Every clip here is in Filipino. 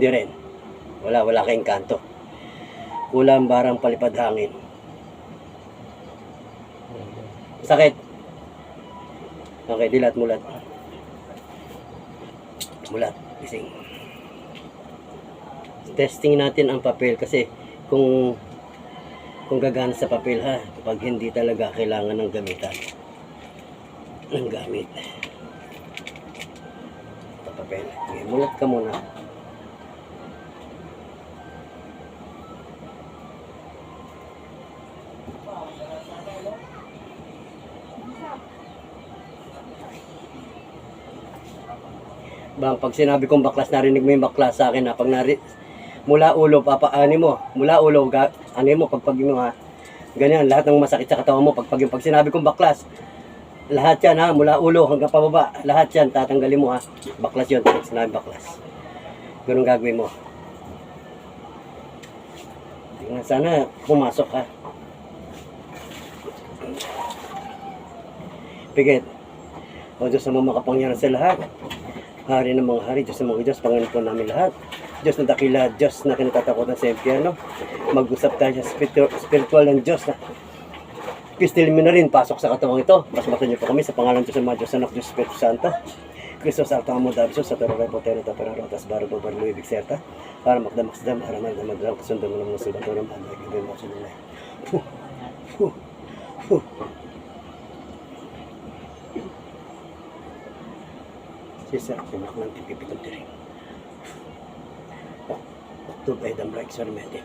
Hindi rin. Wala, wala kayong kanto. Kulang barang palipad hangin. Sakit. Okay, dilat, mulat. Mulat, gising. Testing natin ang papel kasi kung kung gagana sa papel ha, pag hindi talaga kailangan ng gamitan. Ang gamit. Ito papel. Okay, mulat ka muna. Bang, pag sinabi kong baklas, narinig mo yung baklas sa akin ha. Pag nari, mula ulo, papaani mo. Mula ulo, ga, ano mo, pagpag mo ha. Ganyan, lahat ng masakit sa katawan mo. Pag, pag, pag sinabi kong baklas, lahat yan ha, mula ulo hanggang pababa, lahat yan, tatanggalin mo ha. Baklas yun, sinabi baklas. Ganun gagawin mo. Tingnan, Sana pumasok ka. Pigit. O Diyos na makapangyarihan sa lahat. Hari ng mga hari, Diyos ng mga Diyos, Panginoon po namin lahat. Diyos na dakila, Diyos na kinatatakutan sa impyerno. Mag-usap tayo sa spiritu- spiritual ng Diyos na pistil mo na rin pasok sa katawang ito. Basbasan niyo po kami sa pangalan Diyos ng mga Diyos, Anak, Diyos, Espiritu Santo. Kristos alta mo dabiso sa taro ray potero ta pero rotas baro babar lo ibig serta para makdamak sedam para magdam magdam kasundo mo ng suban to naman ay gawin mo sunod na. Puh. Puh. Puh. Sisa pinak ng tipipitong tiring. Oktub ay dam right sa remedy.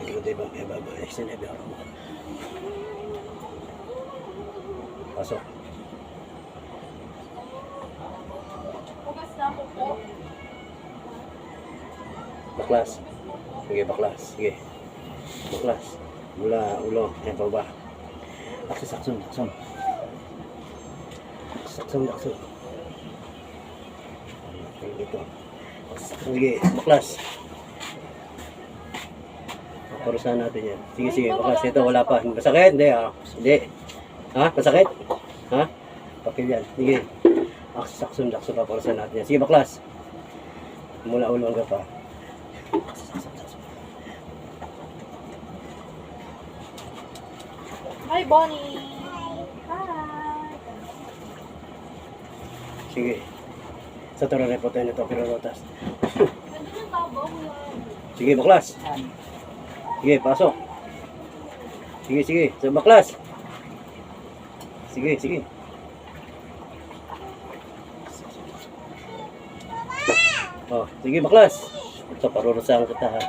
Hindi ko diba may ay sinabi ako mo. Pasok. Bukas na po po. Baklas. Sige, baklas. Sige. Baklas. Mula ulo. Yan pa ba? Akso, sakson, sakson. Sakson, sakson. Sige, baklas. Parusahan natin yan. Sige, sige, baklas. Ito, wala pa. Masakit? Hindi, ah. Hindi. Ha? Masakit? Ha? Papel yan. Sige. Akso, sakson, sakson. Paparusahan natin yan. Sige, baklas. Mula ulo hanggang pa. Hi, Bonnie! Sige. Sa tara repo tayo nito, pero rotas. Sige, baklas. Sige, pasok. Sige, sige. Sa baklas. Sige, sige. Oh, sige, baklas. Ito, parurusahan kita ha.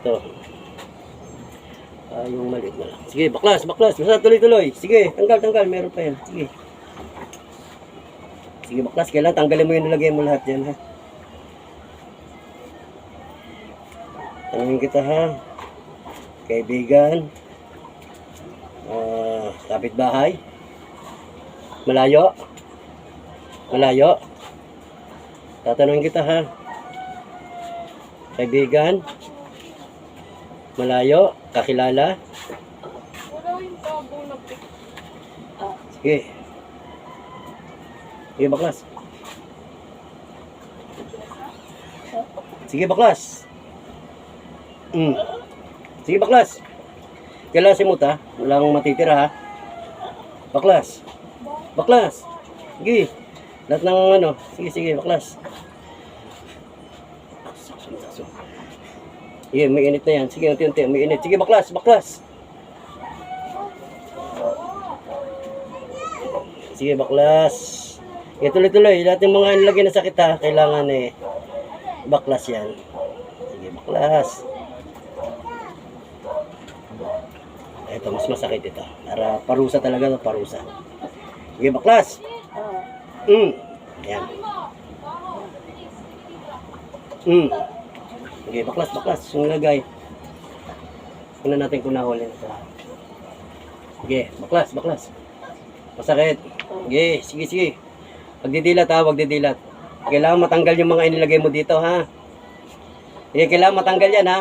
Ito. Ah, yung maliit na lang. Sige, baklas, baklas. Basta tuloy-tuloy. Sige, tanggal, tanggal. Meron pa yan. Sige. Sige, baklas. Kailangan tanggalin mo yung nilagay mo lahat yan ha. Tanungin kita ha. Kaibigan. Ah, kapitbahay. Malayo. Malayo. Tatanungin kita ha. Kaibigan. Malayo. Kakilala. Wala yung tabo na pick. Sige. Sige, baklas. Sige, baklas. Mm. Sige, baklas. Kailasin mo ta. Walang matitira ha. Baklas. Baklas. Sige. Lahat ng ano. Sige, sige, baklas. Sige, may init na yan. Sige, unti-unti. May init. Sige, baklas, baklas. Sige, baklas. Sige, tuloy-tuloy. Lahat ng mga nilagay na sakit ha, kailangan eh, baklas yan. Sige, baklas. Ito, mas masakit ito. Para parusa talaga ito, parusa. Sige, baklas. Mm. Yan. Mm. Sige, baklas, baklas. Yung nilagay. Tingnan natin kung nahuli ito. Sige, baklas, baklas. Masakit. Sige, sige, sige. Pagdidilat ha, wag didilat. Kailangan matanggal yung mga inilagay mo dito ha. Sige, kailangan matanggal yan ha.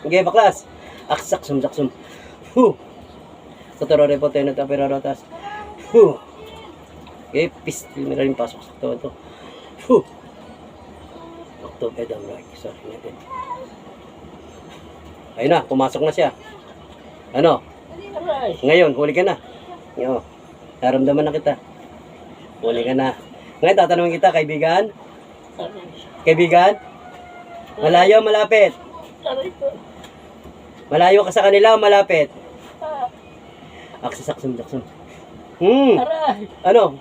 Sige, baklas. Aksak, sum, sak, sum. Huh. Sa toro repo tayo na tapira rotas. Huh. Okay, pistil mo rin pasok sa to. to. Whew. October down right. Sorry natin. Ayun na, pumasok na siya. Ano? Ngayon, huli ka na. Yo. Naramdaman na kita. Huli ka na. Ngayon, tatanungin kita, kaibigan. Kaibigan? Malayo, malapit. Malayo ka sa kanila o malapit? Ah, Aksis, aksim, jaksim. Hmm. Ano?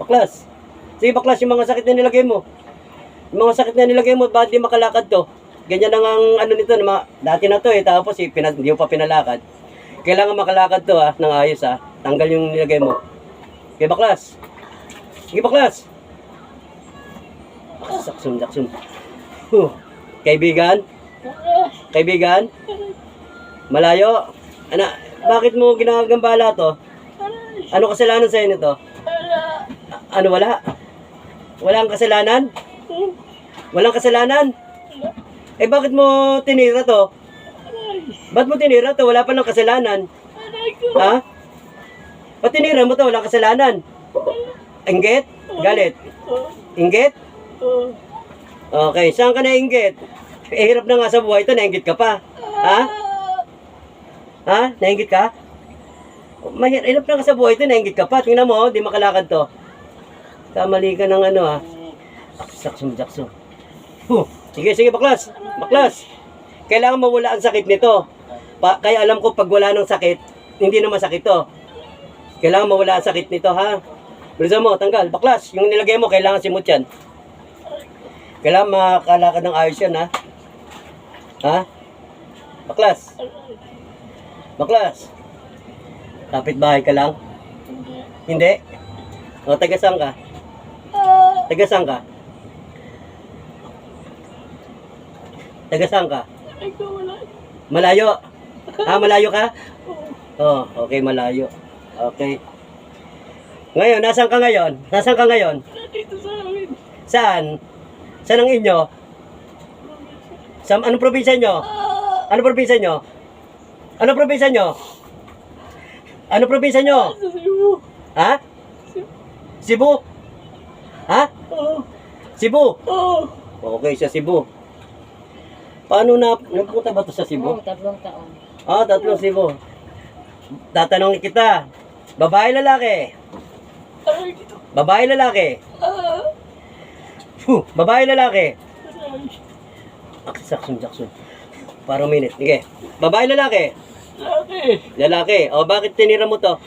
Baklas. Sige, baklas, yung mga sakit na nilagay mo. Yung mga sakit na nilagay mo, bakit di makalakad to? Ganyan lang ang ano nito, na dati na to eh, tapos eh, pina, hindi mo pa pinalakad. Kailangan makalakad to ah, ng ayos ah. Tanggal yung nilagay mo. Sige, baklas. Sige, baklas. Jaksim. Huh. Kaibigan? Kaibigan? Malayo? Ana, bakit mo ginagambala to? Ano kasalanan sa'yo nito? A- ano wala? Walang kasalanan? Walang kasalanan? Ala. Eh bakit mo tinira to? Ba't mo tinira to? Wala pa ng kasalanan. Ha? Ba't tinira mo to? Walang kasalanan. Inggit? Galit? Inggit? Oh. Okay, saan ka nainggit? Eh, hirap na nga sa buhay to, nainggit ka pa. Ha? Ha? Nainggit ka? Mahirap hirap na nga sa buhay to, nainggit ka pa. Tingnan mo, oh, di makalakad to. Kamali ka ng ano ha. Saksum jakso. Huh. Sige, sige, baklas. Baklas. Kailangan mawala ang sakit nito. Pa, kaya alam ko pag wala ng sakit, hindi na masakit to. Kailangan mawala ang sakit nito, ha? Bilisan mo, tanggal. Baklas. Yung nilagay mo, kailangan simut yan. Kailangan makakalakad ng ayos yan, ha? Ha? Baklas. Baklas. Kapit bahay ka lang? Hindi. O, taga saan ka? Ah. Taga saan ka? Taga saan ka? Malayo. Ah, malayo ka? Oh. Okay, malayo. Okay. Ngayon, nasaan ka ngayon? Nasaan ka ngayon? Dito sa amin. Saan? Saan ang inyo? Sa anong probinsya nyo? Ah. Ano probinsya nyo? Ano probinsya nyo? Ano probinsya nyo? Cebu. Ha? Cebu? Ha? Oh. Cebu? Oh. Okay, sa Cebu. Paano na, nagpunta ba to sa Cebu? Oo, tatlong taon. Ah, tatlong Cebu. Tatanungin kita, babae lalaki? Babae lalaki? Ah. Babae lalaki? Aray. Aksak, Jackson. Para minute. Sige. Babae lalaki? Laki. Lalaki. O, bakit tinira mo to?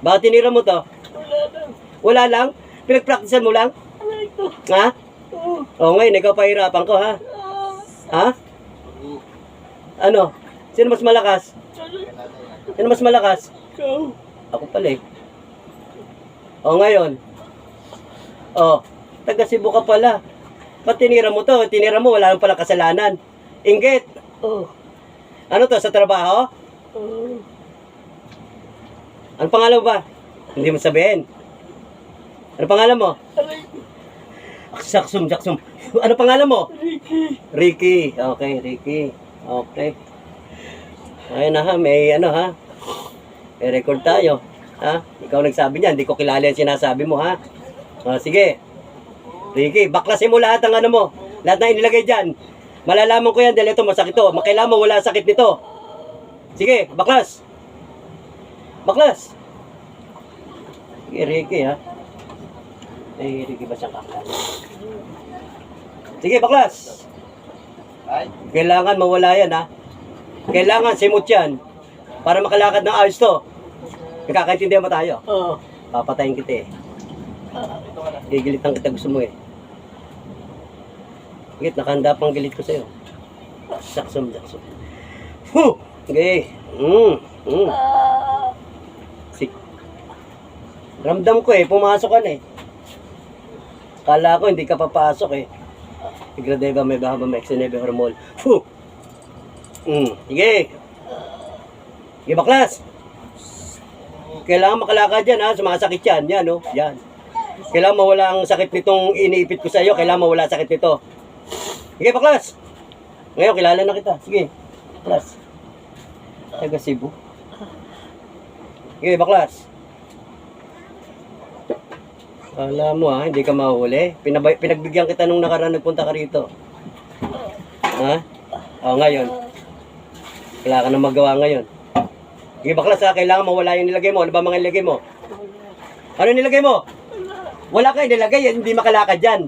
Bakit tinira mo to? Wala lang. Wala lang? Pinagpraktisan mo lang? Aray ko. Ha? Oh. O, ngayon, ikaw pahirapan ko, ha? Ah. Ha? Ano? Sino mas malakas? Sino mas malakas? Ikaw. Ako pala eh. O, ngayon. O, taga Cebu ka pala. Ba't tinira mo to? Tinira mo, wala nang pala kasalanan. Inggit. Oh. Ano to, sa trabaho? Oh. Ano pangalan mo ba? Hindi mo sabihin. Ano pangalan mo? Ko. Saksum, saksum. Ano pangalan mo? Ricky. Ricky. Okay, Ricky. Okay. Ayun na ha, may ano ha. May record tayo. Ha? Ikaw nagsabi niyan, hindi ko kilala yung sinasabi mo ha. O, sige. Ricky, baklasin mo lahat ng ano mo. Lahat na inilagay dyan. Malalaman ko yan dahil ito masakit to. Makailangan mo wala sakit nito. Sige, baklas. Baklas. Sige, Ricky ha. Ay, Ricky ba siyang kakala? Sige, baklas. Kailangan mawala yan, ha? Kailangan simut yan. Para makalakad ng ayos to. Nakakaintindihan mo tayo. Oh. Papatayin kita eh. Ah. Gigilitan kita gusto mo eh. Git, nakahanda pang gilit ko sa'yo. Saksom, saksom. Huh! Okay. Mm, mm. Sik. Ramdam ko eh, pumasok ka na eh. Kala ko hindi ka papasok eh. Igradeva may bahaba may eksenebe hormol. Fu! Mm, sige. Sige baklas. Kailangan makalakad yan ha, sumasakit yan. Yan oh, yan. Kailangan mawala ang sakit nitong iniipit ko sa iyo. Kailangan mawala sakit nito. Sige baklas. Ngayon kilala na kita. Sige. Baklas. Taga Cebu. Sige baklas. Alam mo ha, hindi ka mahuli. Pinabay, pinagbigyan kita nung nakaraan nagpunta ka rito. Ha? O ngayon. Wala ka na magawa ngayon. Sige baklas ha, kailangan mawala yung nilagay mo. Ano ba mga nilagay mo? Ano nilagay mo? Wala ka nilagay, hindi makalakad dyan.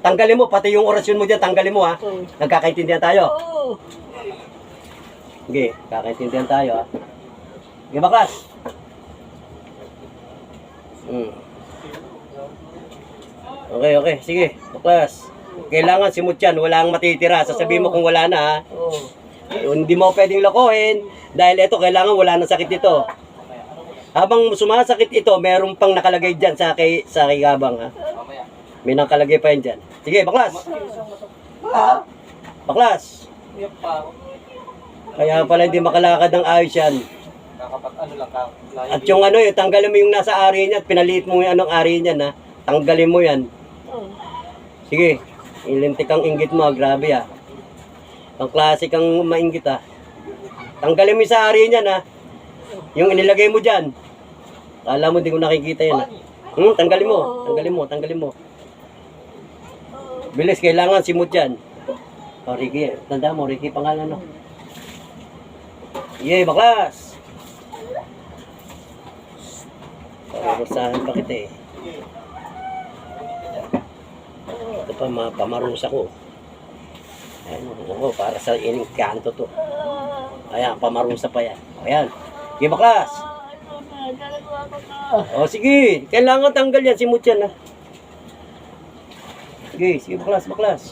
Tanggalin mo, pati yung orasyon mo dyan, tanggalin mo ha. Oo. Nagkakaintindihan tayo. Oo. Sige, kakaintindihan tayo ha. Sige baklas. Hmm. Okay, okay. Sige, baklas. Kailangan simut yan, wala ang matitira. Sasabihin mo kung wala na ha. Oo. Eh, Hindi mo pwedeng lokohin dahil ito kailangan wala na sakit ito. Habang sumasakit ito, meron pang nakalagay dyan sa kay sa kay Gabang ha. May nakalagay pa yan dyan. Sige, baklas. Baklas. Kaya pala hindi makalakad ng ayos yan. At yung ano, yung tanggalin mo yung nasa ari niya at pinaliit mo yung anong ari niya na. Tanggalin mo yan. Sige, ilintik ang inggit mo, ah, grabe ah. Ang klase kang mainggit ah. Tanggalin mo yung sa ari niya na. Yung inilagay mo dyan. Kala mo hindi ko nakikita yan ah. Hmm, tanggalin mo, tanggalin mo, tanggalin mo. Bilis, kailangan simut yan. O, Ricky, tanda mo, Ricky pangalan no. Yay, baklas! Parusahan pa kita eh. Ito pa, mga pamarusa ko. Ayan, ako, para sa ining kanto to. Ayan, pamarusa pa yan. Ayan. Sige, baklas! O, sige. Kailangan tanggal yan. Simut yan, ha. Sige, sige, baklas, baklas.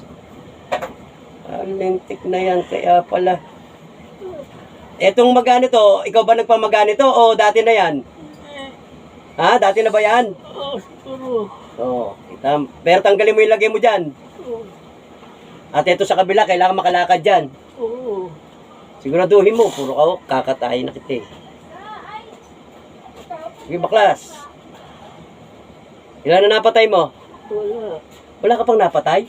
Alintik na yan. Kaya pala. Etong magano to, ikaw ba nagpamagano to o dati na yan? Ha? Dati na ba yan? Oo, siguro. Oo. kita- Pero tanggalin mo yung lagay mo dyan. Oo. At ito sa kabila, kailangan makalakad dyan. Oo. Siguraduhin mo, puro ka, kakatayin na kita eh. Sige, baklas. Ilan na napatay mo? Wala. Wala ka pang napatay?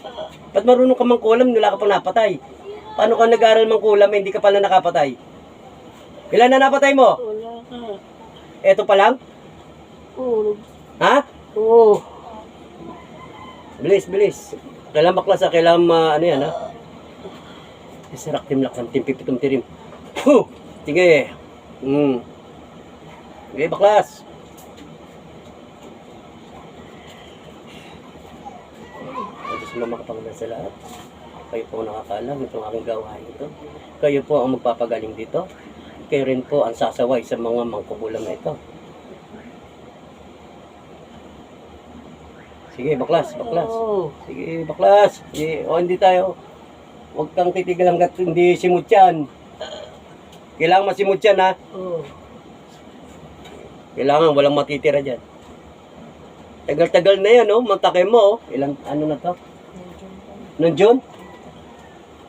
Ba't marunong ka mang kulam, wala ka pang napatay? Paano ka nag-aaral mang kulam, hindi ka pala nakapatay? Ilan na napatay mo? Wala ka. Eto pa lang? Oo. Ha? Oo. Bilis, bilis. Kailangan baklas ha, kailangan ma, ano yan ha? Isirak timlak ng timpipitum tirim. Huh! Sige. Hmm. Sige, baklas. Diyos mo makapangalan sa lahat. Kayo po ang nakakalam itong aking gawain ito. Kayo po ang magpapagaling dito. Kayo rin po ang sasaway sa mga mangkubulam na ito. Sige, baklas, baklas. Sige, baklas. Sige, o hindi tayo. Huwag kang titigil hanggat hindi simut yan. Kailangan masimut yan ha. Kailangan walang matitira dyan. Tagal-tagal na yan, oh. Matake mo, oh. Ilang, ano na to? Noong June?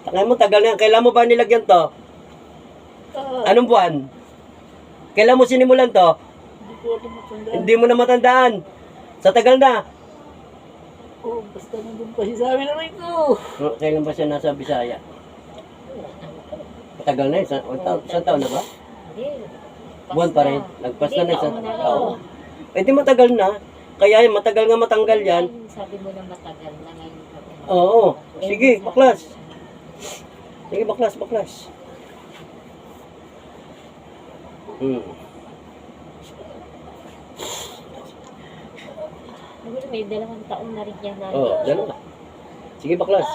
Takay mo, tagal na yan. Kailan mo ba nilagyan to? Ah, Anong buwan? Kailan mo sinimulan to? Hindi ko alam matanda. Hindi mo na matandaan. Sa tagal na. Oo, basta nandun pa siya sa amin naman ko. No, Kailan ba siya nasa Bisaya? Matagal na, isang, isang, isang taon na ba? Hindi. Buwan pa rin. Nagpas na na isang taon. Eh di matagal na. Kaya yan, matagal nga matanggal yan. Sabi mo na matagal na ngayon. Oo. Sige, baklas. Sige, baklas, baklas. Hmm. Siguro may dalawang taon na rin yan na. Oo, oh, dalawa. Sige, baklas.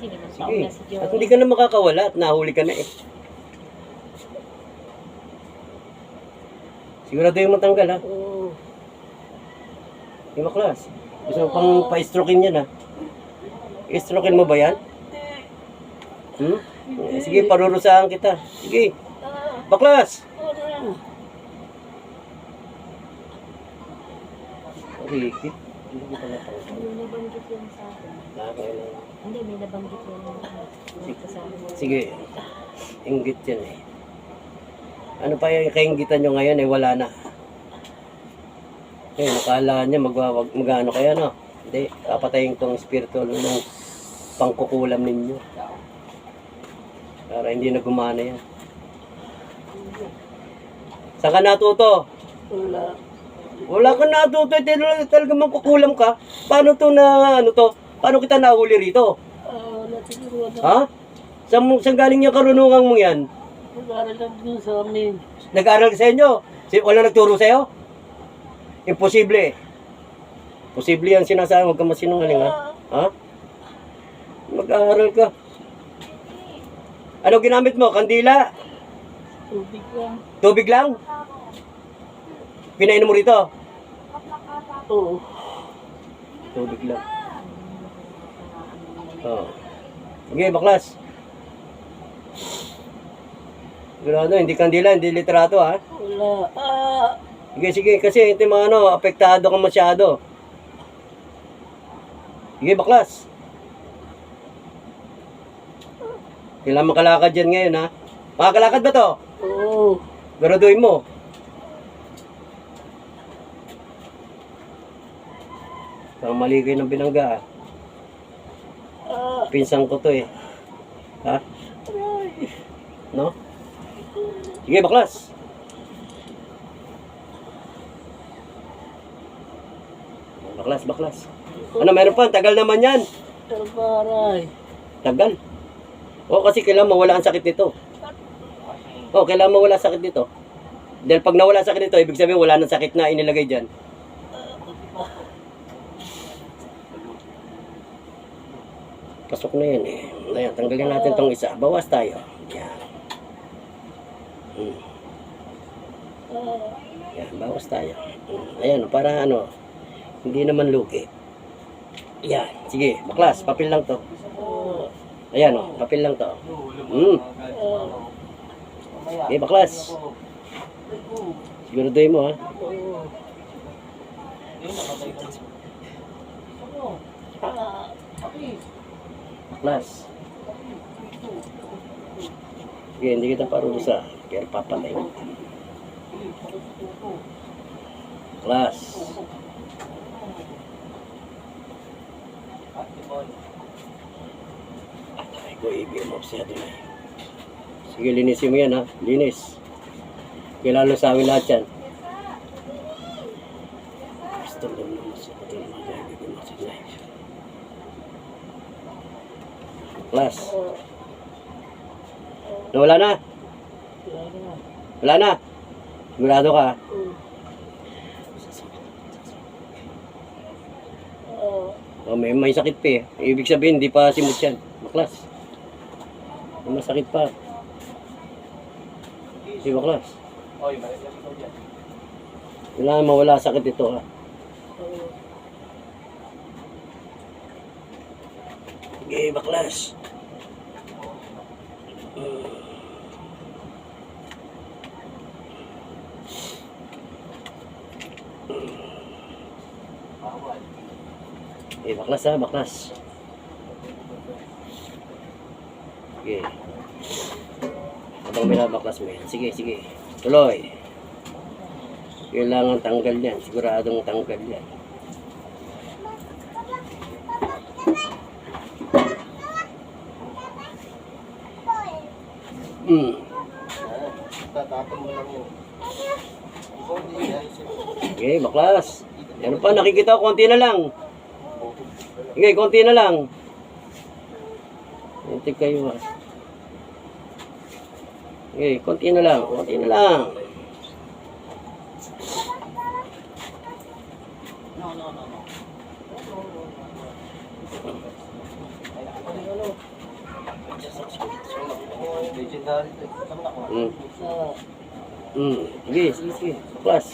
Sige, Sige. na si At hindi ka na makakawala at nahuli ka na eh. Sigurado yung matanggal ha. Oo. Sige, baklas. Gusto mo pang pa-strokein yan ha. I-strokein mo ba yan? Hmm? Eh, Sige, parurusahan kita. Sige. Baklas! Ricky. Hindi ko pala tanggal. May nabanggit yan sa akin. Hindi, may nabanggit yan sa akin. Sige. Inggit yan eh. Ano pa yung kainggitan nyo ngayon eh, wala na. Eh, nakala niya magwawag, magano kaya no? Hindi, papatayin tong spiritual ng pangkukulam ninyo. Para hindi na gumana yan. Saan ka natuto? Wala. Wala ka natutoy, talaga, talaga mangkukulam ka. Paano to na, ano to? Paano kita nahuli rito? Ah, wala siguro. Ha? Saan, saan galing yung karunungan mo yan? Nag-aaral lang sa amin. Nag-aaral sa inyo? Si, wala nagturo sa'yo? Imposible. Posible yan sinasabi. Huwag ka masinungaling ha. Ha? Mag-aaral ka. Ano ginamit mo? Kandila? Tubig lang. Tubig lang? Pinainom mo rito? Oo. Tubig lang. Oo. Sige, baklas. Sigurado, hindi kandila, hindi litrato ha. Wala. Ah, Sige, sige, kasi ito yung mga ano, apektado ka masyado. Sige, baklas. Kailangan makalakad dyan ngayon, ha? Makakalakad ba to? oo. Graduin mo. Parang mali kayo ng binangga, ah. Ah, Pinsan ko to, eh. Ha? No? Sige, baklas. Baklas, baklas. Ano, meron pa? Tagal naman yan. Tarbaray. Tagal. O, kasi kailangan mawala ang sakit nito. O, kailangan mawala ang sakit nito. Dahil pag nawala ang sakit nito, ibig sabihin wala nang sakit na inilagay dyan. Pasok na yan eh. Ayan, tanggalin natin tong isa. Bawas tayo. Yan. Hmm. Yan, bawas tayo. Hmm. Ayan, para ano, hindi naman lugi. Yan, sige, baklas, papel lang to. Ayan o, papel lang to. Hmm. Okay, baklas. Siguraduhin mo ha. Baklas. Sige, hindi kita parusa. Kaya papalay. Baklas. Ay, ko ibig mo siya doon eh. Sige, linisin mo yan ha. Linis. Kilalo sa amin lahat yan. Gusto lang naman sa pati ng mga ibig mo doon eh. Baklas. Nawala na? wala na. Wala na? Sigurado ka? Oo. Ah, Oh, may, may sakit pa eh. Ibig sabihin, hindi pa simut yan. Baklas. May masakit pa. Si baklas. Oy, balik lang ikaw dyan. Kailangan mawala sakit ito ha. oo. Okay, baklas. Okay, baklas ha, baklas. Okay. Habang binabaklas mo yan. Sige, sige. Tuloy. Kailangan tanggal yan. Siguradong tanggal yan. Hmm. Tatapon mo lang. Okay, baklas. Ano pa, nakikita ko, konti na lang. Okay, konti na lang. Konti kayo ha. Okay, konti na lang, konti na lang. No, no, no, no. Sa, Hmm. Sige, sige, sige. Baklas.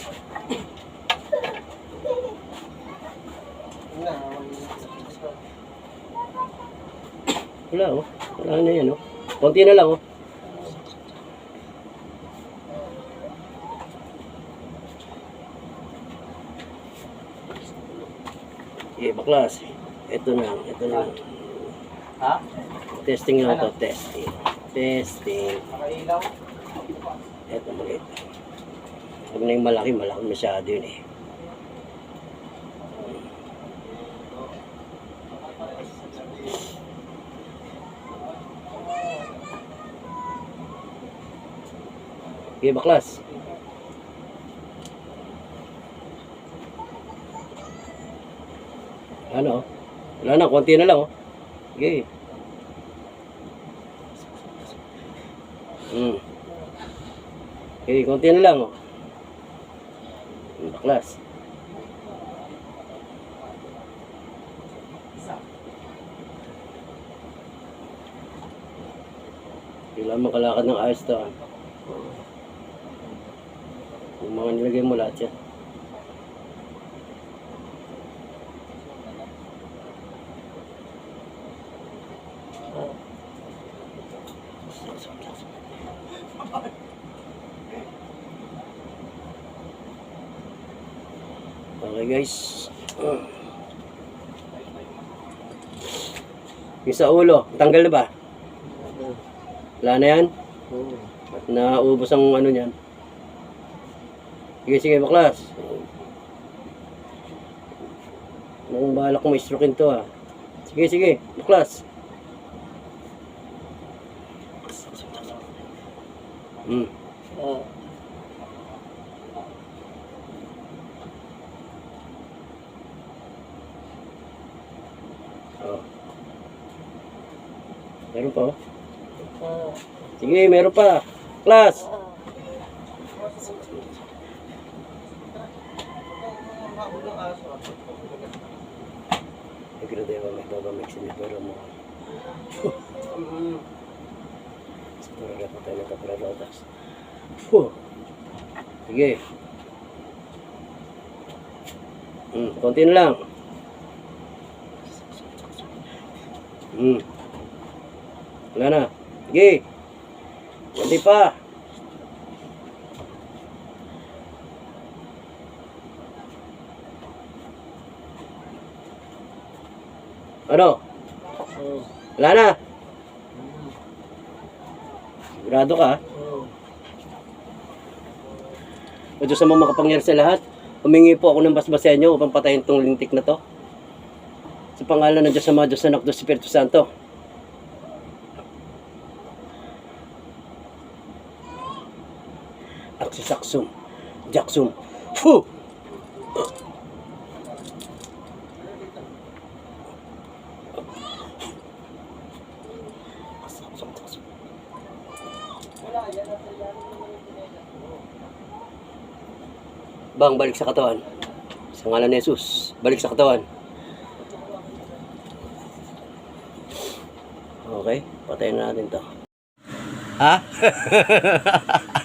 Wala oh. Wala na yan oh. Konti na lang oh. Okay, baklas. Ito na, ito na. Ha? Testing lang to, testing. Testing. Nakailaw? Ito maliit. Huwag na yung malaki, malaki masyado yun eh. Okay, baklas. Ano? Wala na, konti na lang. Oh. Okay. Mm. Okay, konti na lang. Oh. Baklas. Kailangan makalakad ng ayos to. Ah mga nilagay mo lahat yan. Okay guys. Yung sa ulo, tanggal na ba? Wala na yan? Naubos ang ano niyan. Sige, sige, baklas. Mukhang bahala ko ma-stroke to ah. Sige, sige, baklas. Hmm. Ah, Oh. Meron pa oh. ah, Sige, meron pa. Class. Ah. Nagradeva may baba may sinipuro mo. Siguro na tayo nagkapralotas. Huh. Sige. Hmm, konti na lang. Hmm. Wala na. Sige. Konti pa. Ano? Oo. Wala na. Sigurado ka? Oo. O Diyos mga makapangyari sa lahat, humingi po ako ng basbasen nyo upang patayin tong lintik na to. Sa pangalan ng Diyos sa mga Diyos Anak, Diyos Espiritu Santo. Aksisaksum. Jaksum. Fu! Bang, balik sa katawan. Sa ngalan ni Jesus, balik sa katawan. Okay, patayin na natin to. Ha?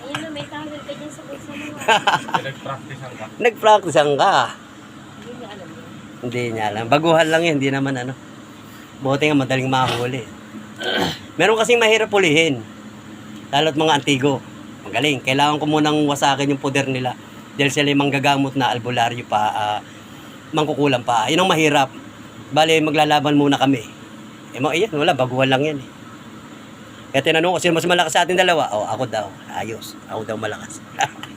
Ayun na, may towel ka dyan sa bulsa mo. ah. Nag-practice ang ka. Hindi niya alam. Hindi niya alam. Baguhan lang yan, hindi naman ano. Buti nga madaling mahuli. Meron kasing mahirap pulihin. Lalo't mga antigo. Magaling. Kailangan ko munang wasakin yung poder nila. Dahil sila yung manggagamot na albularyo pa, ah, mangkukulam pa. Yun ang mahirap. Bale, maglalaban muna kami. Eh, mga iyan, wala, baguhan lang yan eh. Kaya tinanong ko, sino mas malakas sa ating dalawa? Oh, ako daw. Ayos. Ako daw malakas.